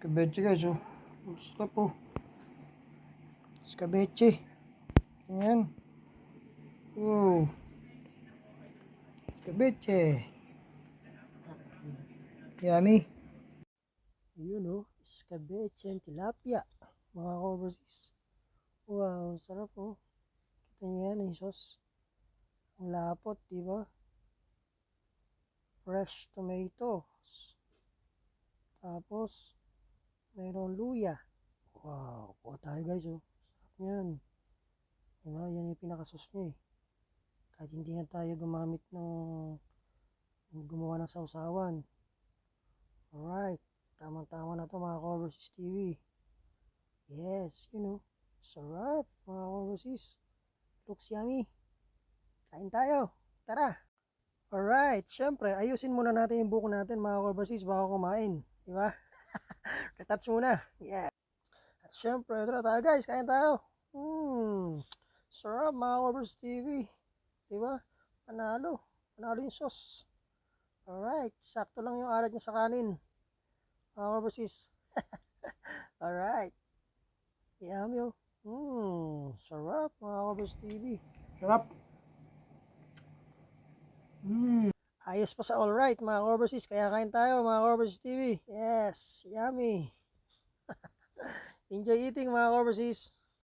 Scabeche guys, oh. Sarap po. Scabeche. Tingnan. Wow. Scabeche. Yummy. Yun oh, scabeche and tilapia. Mga overseas. Wow, sarap oh. Kita niyo yan, yung sauce. Ang lapot, di? Fresh tomatoes. Tapos, mayroong luya. Wow, kuha tayo guys oh. Sarap yan. Diba, yan yung pinakasos niya eh. Kahit hindi na tayo gumamit ng gumawa ng sausawan. Alright, tamang-tama na to mga overseas TV. Yes, you know, sarap mga overseas. Looks yummy. Kain tayo. Tara. Alright, syempre, ayusin muna natin yung buko natin mga overseas bago kumain. Di ba? Retouch muna. Yeah. At syempre, tara tayo guys, kain tayo. Hmm, sarap mga overseas TV. Di ba? Panalo. Panalo yung sauce. Alright, sakto lang yung alat niya sa kanin. Mga overseas. Alright. Yummy oh. Hmm, sarap mga overseas TV. Sarap. Mm. Ayos pa sa alright mga overseas. Kaya kain tayo mga overseas TV. Yes, yummy. Enjoy eating mga overseas.